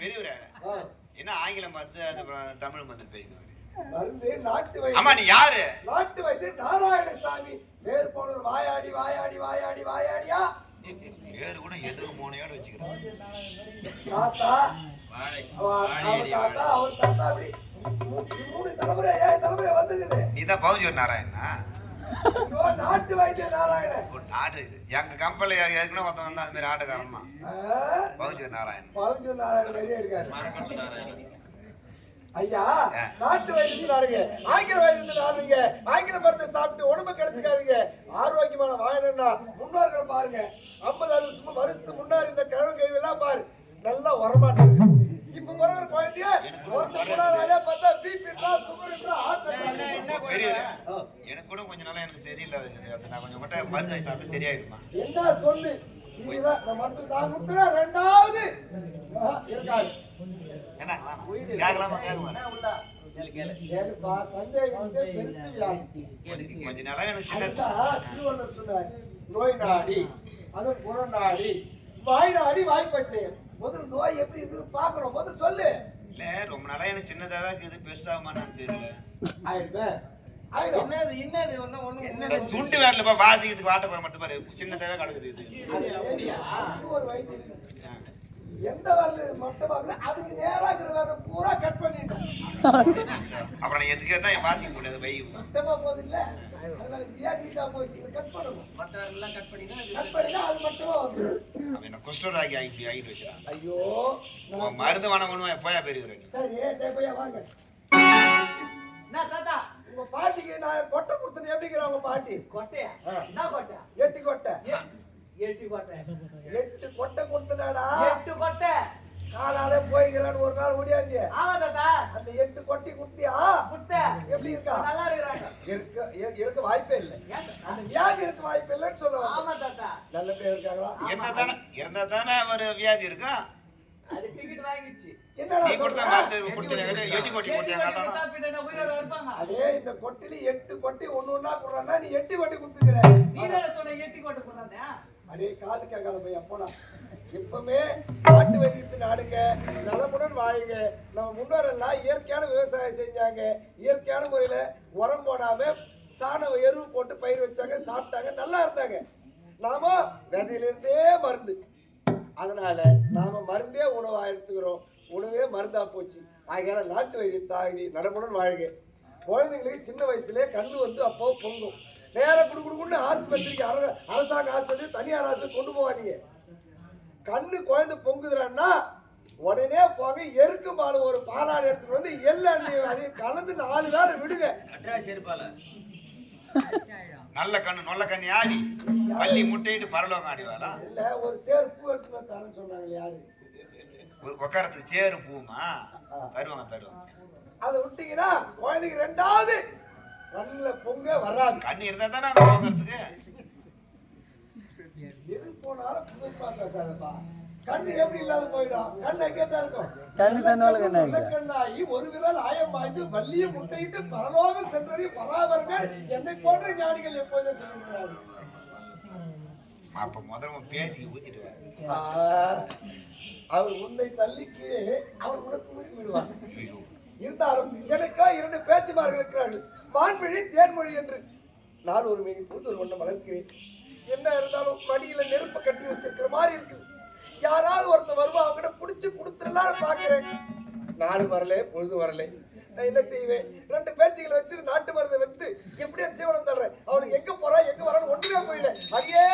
பெரியவரே. ஆ, என்ன ஆங்கிலம் மருந்து அது தமிழ் மருந்து பேசுவாங்க மருந்து நாட்டு வைத்தியம் நீ யாரு? நாட்டு வைத்தியர் நாராயணசாமி. வேறு போனவர் வாயாடி வாயாடி வாயாடி வாயாடியா? பேரு கூட எதுக்கு மூணையோட வச்சுக்கிறோம் தாத்தா. அவ- அவர் தாத்தா அவர் தாத்தா அப்படி. மூணு தலைமுறை ஏழு தலைமுறை வந்துருக்குது நீ தான் பவுஞ்சூர் நாராயணா நாட்டு வைத்தியர் நாராயணன். ஒரு எங்க கம்பெனில ஏற்கனவே ஒருத்தன் வந்தா அந்த மாதிரி ஆட்டுக்காரன் தான் பவுஞ்சூர் நாராயணன். பவுஞ்சூர் நாராயணன் வெளியே எடுக்காரு ஐயா. நாட்டு வைத்தியத்தில் ஆங்கில வைத்தியத்தில் நாடுங்க ஆங்கில மருந்தை சாப்பிட்டு உடம்பு கெடுத்துக்காதீங்க. ஆரோக்கியமான வாழணும்னா முன்னோர்களை பாருங்க. ஐம்பது அறுபது சும்மா வருஷத்துக்கு முன்னாடி இந்த கிழங்கு கைவெல்லாம் பாரு. நல்லா வரமாட்டேங்குது இப்ப குழந்தைய பிறந்த கூடாதாலே பார்த்தா பிபி சுகர் ஹார்ட் பெரியவரே எனக்கு கூட கொஞ்ச இருந்தது அது நான் கொஞ்சம் மட்டும் மருந்து வாங்கி சாப்பிட்டு சரியாயிடுமா என்ன சொல்லு? இதுதான் நான் மருந்து நான் ரெண்டாவது இருக்காது. என்ன கேட்கலாமா கேட்கலாம் நோய் நாடி அதன் குணநாடி வாய் நாடி வாய்ப்பச்சையம் முதல் நோய் எப்படி இருக்குது பார்க்கணும். முதல் சொல்லு. இல்ல ரொம்ப நாளா எனக்கு சின்னதா தான் இருக்குது பெருசாகுமான்னு தெரியல. ஆயிடுமே. ஒண்ணு ஒண்ணு துண்டு வேறலப்பா வாசிக்கிறதுக்கு வாட்ட போற மட்டும் பாரு. சின்னதாவே கிடக்குது. எந்த வரல மட்டமாக அதுக்கு நேரா இருக்கிற வேற பூரா கட் பண்ணிட்டேன் அப்புறம் நான் எதுக்கே தான் வாசிக்க முடியாது பை மட்டமா போகுது இல்ல அதனால போச்சு கட் பண்ணணும். மற்றவர்கள்லாம் கட் பண்ணினா கட் பண்ணினா அது மட்டுமா அவன் என்ன குஷ்டராகி ஆகி ஆகிட்டு ஐயோ நான் மருந்து வாங்க ஒண்ணுமா போயா பெரியவர் சரி ஏ பையா வாங்க. என்ன தாத்தா. உங்க பாட்டிக்கு நான் கொட்டை கொடுத்தேன். எப்படிங்கிற உங்க பாட்டி? கொட்டையா. என்ன கொட்டை? எட்டி கொட்டை. எட்டு கொட்டை. எட்டு கொட்டை கொடுத்தனாடா. எட்டு கொட்டை. காலாலே போய்க்கிறான்னு ஒரு நாள் முடியாது. ஆமா தாத்தா. அந்த எட்டு கொட்டி குத்தியா குட்டை. எப்படி இருக்கா? நல்லா இருக்கிறாங்க. இருக்க இரு- இருக்க வாய்ப்பே இல்லை? அந்த வியாதி இருக்க வாய்ப்பே இல்லைன்னு சொல்ல வந்தேன். ஆமா தாத்தா. நல்ல பேர் இருக்காங்களா? இருந்தா தானே இருந்தா தானே ஒரு வியாதி இருக்கும் அது டிக்கெட் வாங்கிச்சு அதே இந்த கொட்டில எட்டு கொட்டி ஒண்ணு ஒண்ணா குடுறான்னா நீ எட்டு கொட்டி கொடுத்துக்கிற. அடே காது கேட்காத பையன் போனா இப்பவுமே நாட்டு வைத்தியத்தின் நாடுங்க. நலமுடன் வாழுங்க. நம்ம முன்னோரெல்லாம் இயற்கையான விவசாயம் செஞ்சாங்க. இயற்கையான முறையில உரம் போடாம சாண எருவு போட்டு பயிர் வச்சாங்க சாப்பிட்டாங்க நல்லா இருந்தாங்க. நாம விதையிலிருந்தே மருந்து. அதனால நாம மருந்தே உணவா எடுத்துக்கிறோம். உணவே மருந்தா போச்சு. ஆகையால நாட்டு வைத்தியத்தாகி நலமுடன் வாழ்க. குழந்தைங்களுக்கு சின்ன வயசுலயே கண்ணு வந்து அப்போ பொங்கும். நேரா குடு குடுக்குன்னு ஆஸ்பத்திரிக்கு அர- அரசாங்க ஆஸ்பத்திரி தனியார் ஆஸ்பத்திரி கொண்டு போகாதீங்க கண்ணு குழந்தை பொங்குதுறான்னா உடனே போங்க எருக்கு பால் ஒரு பாலாடு எடுத்துட்டு வந்து எள்ளு அதையும் கலந்து நாலு வேளை விடுங்க. நல்ல கண்ணு நல்ல கண்ணி ஆடி பள்ளி முட்டையிட்டு பரலோகம் ஆடிவாளா? இல்ல ஒரு சேர் பூ எடுத்துட்டு சொன்னாங்க யாரு? உட்காரத்துக்கு சேரு பூமா தருவாங்க தருவாங்க. அதை விட்டீங்கன்னா குழந்தைக்கு ரெண்டாவது கண்ணுல பொங்க வராது. கண்ணு இருந்தா தானே அங்க போகிறதுக்கு எது போனாலும் புதுப்பா பேசாதப்பா. கண்ணு எப்படி இல்லாத போயிடும்? கண்ணு எங்கே தான் இருக்கும்? கண்ணு தன்னால. கண்ணாகி ஒரு விரல் ஆயம் பாய்ந்து வள்ளிய முட்டையிட்டு பரலோகம் சென்றறி பராபரங்கள் என்னை போன்ற ஞானிகள் எப்போதும் சொல்லியிருக்கிறார்கள். அப்ப முதல்ல பேத்திக்கு ஊத்திடுவாரு ஆ, அவர் உன்னை தள்ளிக்கு அவர் கூட தூக்கி விடுவார் இருந்தாலும் எனக்கா இரண்டு பேத்திமார்கள் இருக்கிறார்கள். வான்மொழி தேன்மொழி என்று. நான் ஒரு மீன் புது ஒரு ஒண்ணை வளர்க்கிறேன். என்ன இருந்தாலும் மடியில நெருப்பு கட்டி வச்சிருக்கிற மாதிரி இருக்குது. யாராவது ஒருத்தர் வருவா அவங்க பிடிச்சு கொடுத்துடலாம்னு பாக்குறேன் நாடு வரல பொழுது வரல. நான் என்ன செய்வேன்? ரெண்டு பேத்திகளை வச்சு நாட்டு மருந்தை வைத்து எப்படியா ஜீவனம் தர்றேன்? அவனுக்கு எங்க போறா எங்க வரான்னு ஒன்றுமே புரியல. அடியே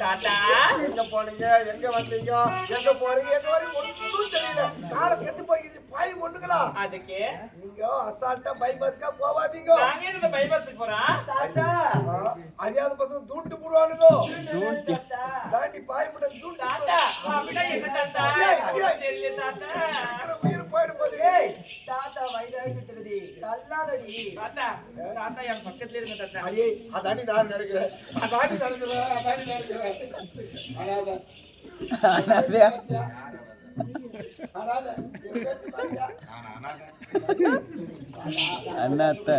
தாத்தா. எங்க போனீங்க? எங்க வந்தீங்க? எங்க போறீங்க? எங்க வரீங்க ஒன்றும் தெரியல. காலை கெட்டு போய்க்குது பாய் ஒண்ணுங்களா அதுக்கு. நீங்க அசால்ட்டா பைபாஸ்க்கா போவாதீங்க. நாங்க எதுக்கு பைபாஸுக்கு போறோம் தாத்தா ஆ, அறியாத பசங்க தூண்டு போடுவானுங்க. தாத்தா தாண்டி பாய் போட தூண்டு தாத்தா அப்படின்னா என்ன தாத்தா? அடியாய், அடியாய். தெரியல தாத்தா. இருக்கிற உயிர் போயிடும் போது ஏய் தாத்தா வயதாகி விட்டது தள்ளாதடி. தாத்தா என் பக்கத்துல இருங்க தாத்தா. அடியே அதாண்டி நான் நடக்கிறேன். அதாண்டி நடக்கிறேன் அதாண்டி நடக்கிறேன்? நான் அனாதை. அண்ணாத்த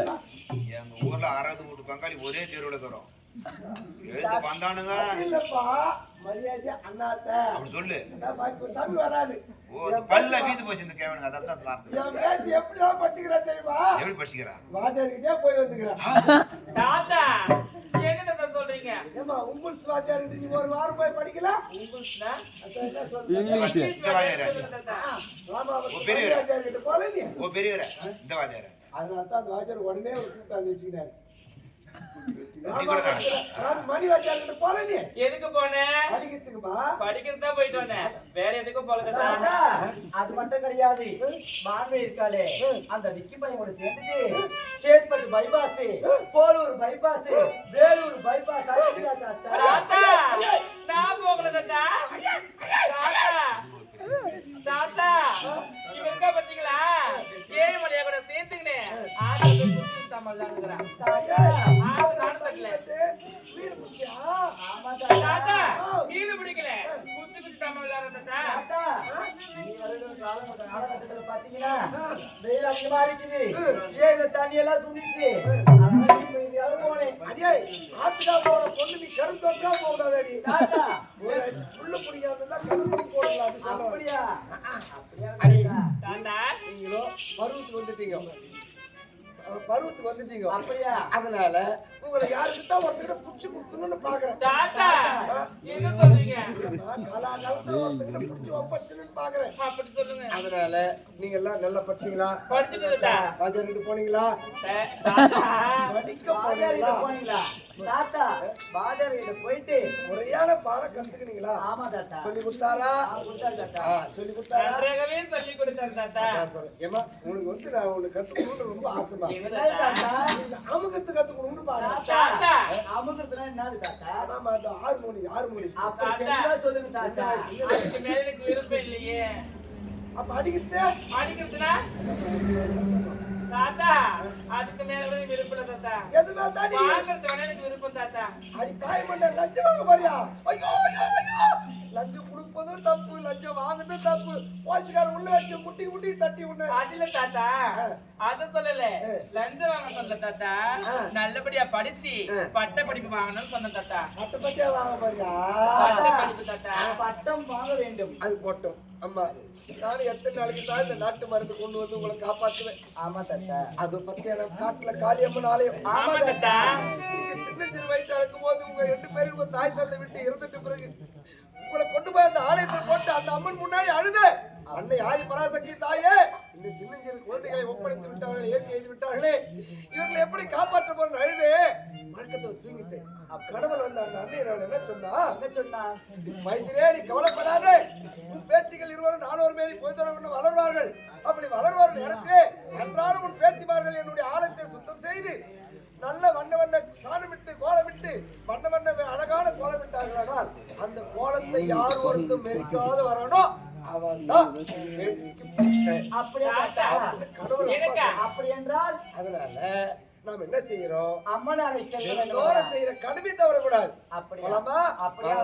எங்க ஊர்ல அறுபது வீட்டு பங்காளி ஒரே தெருவுல இருக்கிறோம். எழுந்து வந்தானுங்க. இல்லப்பா மரியாதை அண்ணாத்த அப்படி சொல்லு. தமிழ் வராது பல்ல வீது போச்சு இந்த கேவனுங்க. அதான் தான் வார்த்தை எப்படிலாம் பட்டுக்கிறா தெரியுமா? எப்படி படிச்சுக்கிறான் வாத்தியார்கிட்டே போய் வந்துக்கிறேன் தாத்தா. ஏமா உங்கள் வாத்தியார் நீ ஒரு வாரம் போய் படிக்கல? சொல்றது? இங்கிலீஷ். வாத்தியார் கிட்ட போல இல்லையா? ஓ பெரியவர? இந்த வாத்தியார? அதனால தான் வாத்தியார் உடனே ஒரு கூட்டாந்து வச்சுக்கினாரு மணி போல இல்லையே எதுக்கு போனேன் படிக்கிறதுக்குமா படிக்கிறது தான் போயிட்டு வந்தேன். வேற எதுக்கும் போல அது மட்டும் கிடையாது. மான்வே இருக்காளே. அந்த விக்கி பையன் கூட சேர்ந்துட்டு Chetpet bypass Polur bypass Vellore bypass நான் போகல தாத்தா. தாத்தா தாத்தா இவங்க பாத்தீங்களா ஏழுமலையா கூட சேர்த்துக்கினேன். தாத்தா, ஆடு வீடு பிடிச்சியா? ஆமா தாத்தா. தாத்தா மீது பிடிக்கல. குச்சி குச்சி தமிழ் விளையாடுற தாத்தா. தாத்தா நீ வருகிற காலம் காலகட்டத்துல பாத்தீங்கன்னா வெயில் அதிகமா அடிக்குது. ஏன் தண்ணி எல்லாம் சுண்டிச்சு அதனால நீ இப்ப எங்கேயாவது போனேன். அடியே, ஆத்துக்கா போன பொண்ணு நீ கருத்தோட்டா போகக்கூடாதடி. தாத்தா ஒரு புல்லு போடலாம் அப்படி சொல்ல வரேன். அப்படியா? அப்படியா அடி. தாத்தா? தாத்தா. நீங்களோ பருவத்துக்கு வந்துட்டீங்க. பருவத்துக்கு வந்துட்டீங்க. அப்படியா? அதனால உங்களை யாருக்கிட்ட ஒருத்தர்கிட்ட புடிச்சு கொடுக்கணும்னு பாக்குறேன். புடிச்சு ஒப்படைச்சணும்னு பாக்குறேன். அப்படி சொல்லுங்க. அதனால நீங்க எல்லாம் நல்லா படிச்சீங்களா? படிச்சுட்டு ராஜா கிட்ட போனீங்களா? படிக்க போனீங்களா? போனீங்களா? தாத்தா பாதியார்கிட்ட போயிட்டு முறையான பாடம் கத்துக்கினீங்களா? ஆமா தாத்தா. சொல்லி கொடுத்தாரா? சொல்லி கொடுத்தாரா? நன்றாகவே சொல்லி கொடுத்தாரு. உனக்கு வந்து நான் உனக்கு கத்துக்கணும்னு ரொம்ப ஆசைமா அமுகத்து கத்துக்கணும்னு பாரு. அமுகத்துனா என்னது தாத்தா? அந்த ஹார்மோனி ஹார்மோனி தெளிவா சொல்லுங்க தாத்தா. மேல எனக்கு விருப்பம் இல்லையே. அப்ப அடிக்கிட்டு அடிக்கிறதுனா? தாத்தா அதுக்கு மேல விருப்பம் தாத்தா. வாங்குறது எனக்கு விருப்பம் தாத்தா. அடி தாய் மண்ட லஞ்சம் வாங்க பாரியா ஐயோ ஐயோ ஐயோ! லஞ்சம் கொடுப்பதும் தப்பு. போலீஸ்காரன் உள்ள வச்சு முட்டி முட்டி தட்டி உன்ன அதுல தாத்தா அத சொல்லல. லஞ்சம் வாங்க சொல்லல தாத்தா நல்லபடியா படிச்சு பட்ட படிப்பு வாங்கணும்னு சொன்ன தாத்தா. மட்ட பட்டியா வாங்க பாரியா பட்ட படிப்பு தாத்தா. பட்டம் வாங்க வேண்டும். அது போட்டோம். அம்மா நானும் எத்தனை நாளைக்கு தான் இந்த நாட்டு மருந்து கொண்டு வந்து உங்களை காப்பாத்துவேன். ஆமா தாத்தா. அது பத்தி எனக்கு காட்டுல காளியம்மன் ஆலயம். ஆமா தாத்தா. நீங்க சின்ன சின்ன வயசா இருக்கும் போது உங்க ரெண்டு பேரும் உங்க தாய் தந்தை விட்டு இருந்துட்டு பிறகு உங்களை கொண்டு போய் அந்த ஆலயத்தில் போட்டு அந்த அம்மன் முன்னாடி அழுத. அன்னை ஆதி பராசக்தி தாயே இந்த சின்னஞ்சிறு குழந்தைகளை ஒப்படைத்து விட்டவர்கள் ஏற்றி எழுதி விட்டார்களே. இவர்களை எப்படி காப்பாற்ற போறேன்னு அழுது. வழக்கத்தை தூங்கிட்டேன். கடவுள் வந்த அந்த அன்னை என்ன சொன்னா? என்ன சொன்னா? மைத்திரே நீ கவலைப்படாதே. உன் பேத்திகள் இருவரும் நானூறு மேலே பொய்தொடர்ந்து வளர்வார்கள். அப்படி வளர்வார் நேரத்திலே அன்றாடம் உன் பேத்திமார்கள் என்னுடைய ஆலயத்தை சுத்தம் செய்து நல்ல வண்ண வண்ண சாணமிட்டு கோலமிட்டு வண்ண வண்ண அழகான கோலமிட்டார்களானால் அந்த கோலத்தை யார் ஒருத்தம் மெரிக்காத வரானோ அவன் தான். அப்படி என்றால் அதனால நாம் என்ன செய்யறோம் அம்மன் அழைச்சல் தினந்தோறும் செய்யற கடமை தவறக்கூடாது. அப்படியா? அப்படியா?